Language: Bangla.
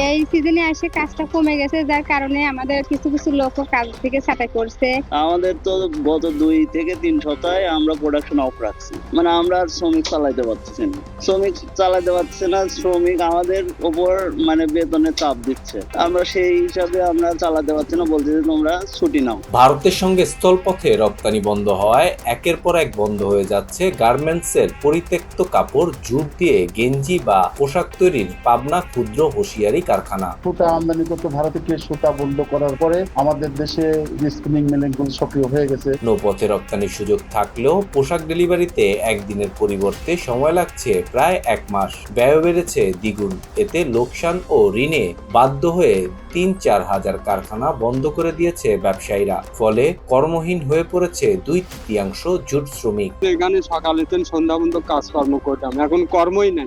এই সিজনে এসে কাজটা কমে গেছে যার কারণে আমাদের কিছু কিছু লোক কাজ থেকে ছাঁটাই করছে। আমাদের তো গত দুই থেকে তিন সপ্তাহে আমরা প্রোডাকশন অফ রাখছি। মানে আমরা আর শ্রমিক চালাইতে পারতেছি না। শ্রমিক চালাইতে পারছে না শ্রমিক আমাদের উপর মানে বেতনের চাপ দিচ্ছে। আমরা সেই হিসাবে আমরা চালাতে পারছি না বলতে যে তোমরা ছুটি নাও। ভারতের সঙ্গে স্থলপথে রপ্তানি বন্ধ হওয়ায় একের পর এক বন্ধ হয়ে যাচ্ছে গার্মেন্টসের পরিত্যক্ত কাপড় জুট দিয়ে গেঞ্জি বা পোশাক তৈরির পাবনা ক্ষুদ্র হোশিয়ারি কারখানা। সুতা আমদানি করতে ভারত থেকে সুতা বন্ধ করার পরে আমাদের দেশে স্পিনিং মিলগুলো সক্রিয় হয়ে গেছে। নৌপথে রপ্তানির সুযোগ থাকলেও পোশাক ডেলিভারিতে একদিনের পরিবর্তে সময় লাগছে প্রায় এক মাস। ব্যয় বেড়েছে দ্বিগুণ। এতে লোকসান ও ঋণে বাধ্য হয়ে তিন চার হাজার কারখানা বন্ধ করে দিয়েছে ব্যবসায়ীরা। ফলে কর্মহীন হয়ে পড়েছে দুই তৃতীয়াংশ জুট শ্রমিক। এখানে সকালে সন্ধ্যা পর্যন্ত কাজকর্ম করতাম। এখন কর্মই নাই।